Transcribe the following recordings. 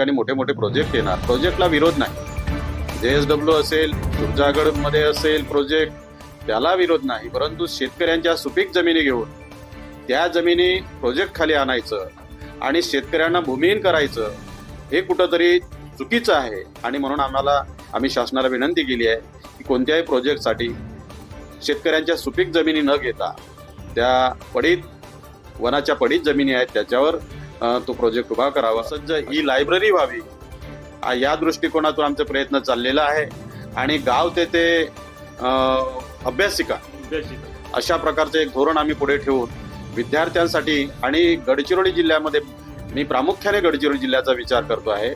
ठिकाणी मोठे मोठे प्रोजेक्ट येणार. प्रोजेक्टला विरोध नाही. जे एस डब्ल्यू असेल दुर्जागडमध्ये असेल प्रोजेक्ट त्याला विरोध नाही. परंतु शेतकऱ्यांच्या सुपीक जमिनी घेऊन त्या जमिनी प्रोजेक्ट खाली आणायचं आणि शेतकऱ्यांना भूमिहीन करायचं हे कुठंतरी चुकीचं आहे. आणि म्हणून आम्हाला आम्ही शासनाला विनंती केली आहे की कोणत्याही प्रोजेक्टसाठी शेतकऱ्यांच्या सुपीक जमिनी न घेता त्या पडीत वनाच्या पडीत जमिनी आहेत त्याच्यावर तो प्रोजेक्ट उभा करावा. सज्ज ही लायब्ररी व्हावी. या दृष्टिकोनातून आमचे प्रयत्न चाललेला आहे. आणि गाव ते ते अभ्यासिका अशा प्रकारचं एक धोरण आम्ही पुढे ठेवून विद्यार्थ्यांसाठी आणि गडचिरोली जिल्ह्यामध्ये मी प्रामुख्याने गडचिरोली जिल्ह्याचा विचार करतो आहे.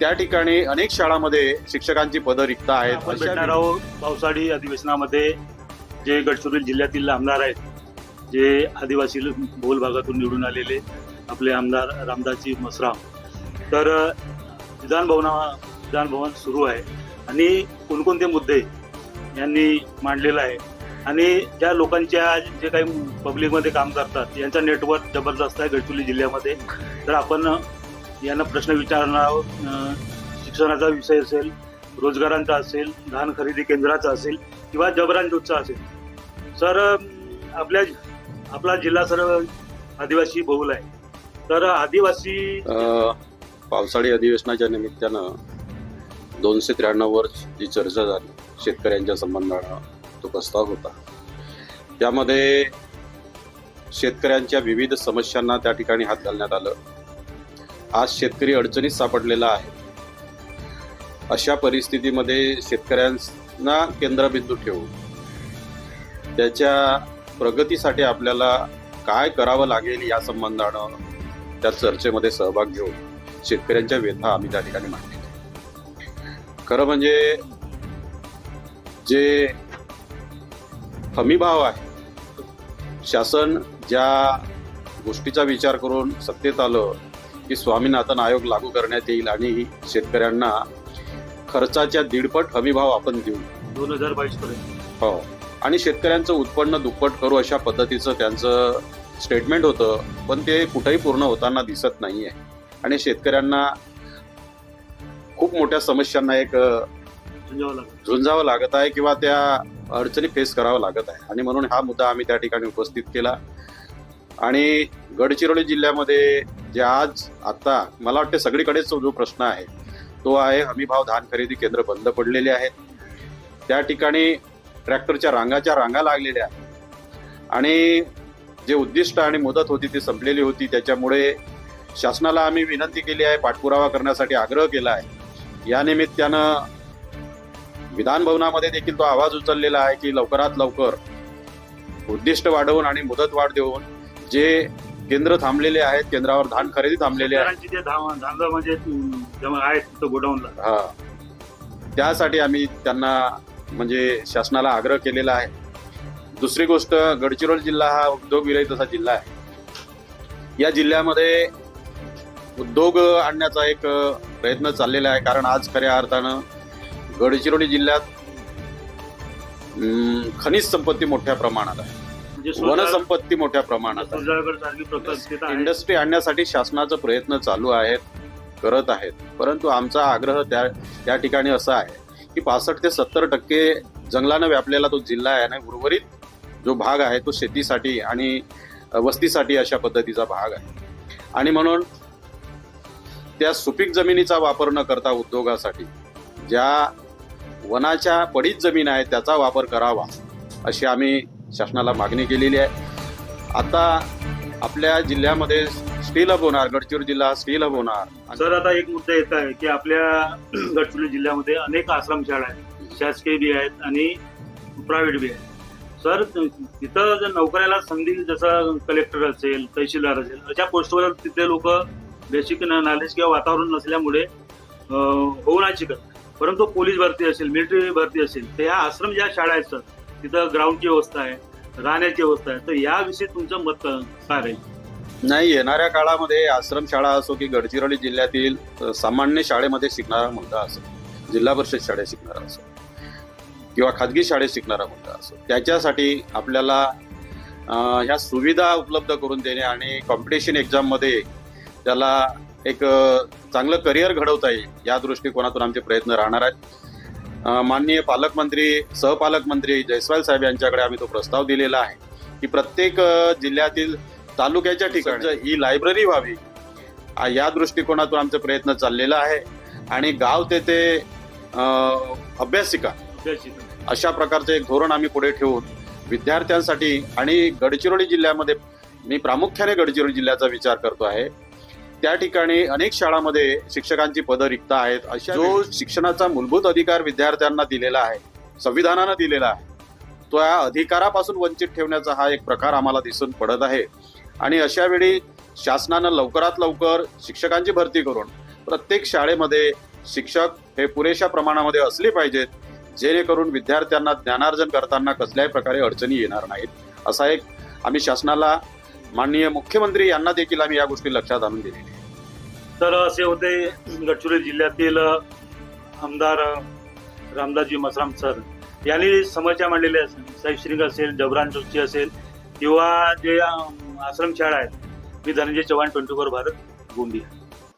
त्या ठिकाणी अनेक शाळांमध्ये शिक्षकांची पदं रिक्त आहेत. पावसाळी अधिवेशनामध्ये जे गडचिरोली जिल्ह्यातील आमदार आहेत जे आदिवासी बहुल भागातून निवडून आलेले आपले आमदार रामदासजी मसराम. तर विधानभवना विधानभवन सुरू आहे. आणि कोणकोणते मुद्दे यांनी मांडलेला आहे. आणि ज्या लोकांच्या जे काही पब्लिकमध्ये काम करतात यांचा नेटवर्क जबरदस्त आहे गडचिरोली जिल्ह्यामध्ये. तर आपण यांना प्रश्न विचारणार आहोत. शिक्षणाचा विषय असेल रोजगारांचा असेल धान खरेदी केंद्राचा असेल किंवा जबरान ज्योतचा असेल. सर आपल्या आपला जिल्हा सर आदिवासी बहुल आहे. तर आदिवासी पावसाळी अधिवेशनाच्या निमित्तानं दोनशे त्र्याण्णव वर जी चर्चा झाली शेतकऱ्यांच्या संबंधानं तो प्रस्ताव होता. त्यामध्ये शेतकऱ्यांच्या विविध समस्यांना त्या ठिकाणी हात घालण्यात आलं. आज शेतकरी अडचणीत सापडलेला आहे. अशा परिस्थितीमध्ये शेतकऱ्यांना केंद्रबिंदू ठेवून त्याच्या प्रगतीसाठी आपल्याला काय करावं लागेल या संबंधानं त्या चर्चेमध्ये सहभाग घेऊन शेतकऱ्यांच्या व्यथा आम्ही त्या ठिकाणी मांडलेल्या खरं म्हणजे जे हमीभाव आहे शासन ज्या गोष्टीचा विचार करून सत्तेत आलं की स्वामीनाथन आयोग लागू करण्यात येईल आणि शेतकऱ्यांना खर्चाच्या दीडपट हमीभाव आपण देऊ. दोन हजार बावीस पर्यंत हो. आणि शेतकऱ्यांचं उत्पन्न दुप्पट करू अशा पद्धतीचं त्यांचं स्टेटमेंट होतं पण ते कुठेही पूर्ण होताना दिसत नाहीये. आणि शेतकऱ्यांना खूप मोठ्या समस्यांना एक झुंजावं लागत. आहे किंवा त्या अडचणी फेस करावं लागत आहे. आणि म्हणून हा मुद्दा आम्ही त्या ठिकाणी उपस्थित केला. आणि गडचिरोली जिल्ह्यामध्ये जे आज आता मला वाटते सगळीकडेच जो प्रश्न आहे तो आहे हमीभाव धान खरेदी केंद्र बंद पडलेले आहेत. त्या ठिकाणी ट्रॅक्टरच्या रांगाच्या रांगा लागलेल्या आहेत. आणि जे उद्दिष्ट आणि मुदत होती ती संपलेली होती. त्याच्यामुळे शासनाला आम्ही विनंती केली आहे पाठपुरावा करण्यासाठी आग्रह केला आहे. या निमित्तानं विधान भवनामध्ये देखील तो आवाज उचललेला आहे की लवकरात लवकर उद्दिष्ट वाढवून आणि मुदत वाढ देऊन जे केंद्र थांबलेले आहेत केंद्रावर धान खरेदी थांबलेले आहे म्हणजे अं, जेव्हा आहेत तिथं गोडाऊनला हा. त्यासाठी आम्ही त्यांना म्हणजे शासनाला आग्रह केलेला आहे. दुसरी गोष्ट गडचिरोली जिल्हा हा उद्योग विरहित असा जिल्हा आहे. या जिल्ह्यामध्ये उद्योग आणण्याचा एक प्रयत्न चाललेला आहे. कारण आज खऱ्या अर्थानं गडचिरोली जिल्ह्यात खनिज संपत्ती मोठ्या प्रमाणात आहे. वनसंपत्ती मोठ्या प्रमाणात. इंडस्ट्री आणण्यासाठी शासनाचा प्रयत्न चालू आहेत करत आहेत. परंतु आमचा आग्रह त्या त्या ठिकाणी असा आहे की पासष्ट ते सत्तर टक्के जंगलानं व्यापलेला तो जिल्हा आहे आणि उर्वरित जो भाग आहे तो शेतीसाठी आणि वस्तीसाठी अशा पद्धतीचा भाग आहे. आणि म्हणून त्या सुपीक जमिनीचा वापर न करता उद्योगासाठी ज्या वनाच्या पडीत जमीन आहे त्याचा वापर करावा अशी आम्ही शासनाला मागणी केलेली आहे. आता आपल्या जिल्ह्यामध्ये स्टील हब होणार गडचिरोली जिल्हा स्टील हब होणार. सर आता एक मुद्दा येत आहे की आपल्या गडचिरोली जिल्ह्यामध्ये अनेक आश्रमशाळा आहेत शासकीय बी आहेत आणि प्रायव्हेट बी आहेत. सर तिथं जर नोकऱ्याला संधी जसं कलेक्टर असेल तहसीलदार असेल अशा पोस्टवर तिथे लोक बेसिक नॉलेज किंवा वातावरण नसल्यामुळे होऊ नाही शिकत. परंतु पोलीस भरती असेल मिलिटरी भरती असेल तर ह्या आश्रम ज्या शाळा आहेत सर तिथं ग्राउंडची व्यवस्था आहे राहण्याची व्यवस्था आहे. तर याविषयी तुमचं मत काय राहील नाही येणाऱ्या काळामध्ये आश्रम शाळा असो की गडचिरोली जिल्ह्यातील सामान्य शाळेमध्ये शिकणारा मुलगा असो जिल्हा परिषद शाळेत शिकणारा असो किंवा खाजगी शाळेत शिकणारा मुलगा असो त्याच्यासाठी आपल्याला ह्या सुविधा उपलब्ध करून देणे आणि कॉम्पिटिशन एक्झाममध्ये त्याला एक चांगलं करिअर घडवता येईल या दृष्टिकोनातून आमचे प्रयत्न राहणार आहेत माननीय पालकमंत्री सहपालकमंत्री जयस्वाल साहेब यांच्याकडे आम्ही तो प्रस्ताव दिलेला आहे की प्रत्येक जिल्ह्यातील तालुक्याच्या ठिकाणी ही लायब्ररी व्हावी या दृष्टिकोनातून आमचा प्रयत्न चाललेला आहे आणि गाव तेथे अभ्यासिका. अशा प्रकारचे एक धोरण आम्ही पुढे ठेवून विद्यार्थ्यांसाठी आणि गडचिरोली जिल्ह्यामध्ये मी प्रामुख्याने गडचिरोली जिल्ह्याचा विचार करतो आहे. त्या ठिकाणी अनेक शाळांमध्ये शिक्षकांची पदं रिक्त आहेत. अशा जो शिक्षणाचा मूलभूत अधिकार विद्यार्थ्यांना दिलेला आहे संविधानानं दिलेला आहे तो या अधिकारापासून वंचित ठेवण्याचा हा एक प्रकार आम्हाला दिसून पडत आहे. आणि अशा वेळी शासनानं लवकरात लवकर शिक्षकांची भरती करून प्रत्येक शाळेमध्ये शिक्षक हे पुरेशा प्रमाणामध्ये असले पाहिजेत. जेणेकरून विद्यार्थ्यांना ज्ञानार्जन करताना कसल्याही प्रकारे अडचणी येणार नाहीत. असा एक आम्ही शासनाला माननीय मुख्यमंत्री यांना देखील आम्ही या गोष्टी लक्षात आणून दिलेली तर असे होते गडचिरोली जिल्ह्यातील आमदार रामदासजी मसराम सर. यांनी समस्या मांडलेल्या साहेब श्रींग असेल जबरान चौकची असेल किंवा जे आश्रमशाळा आहेत मी धनंजय चव्हाण ट्वेंटी फोर भारत गोंदिया.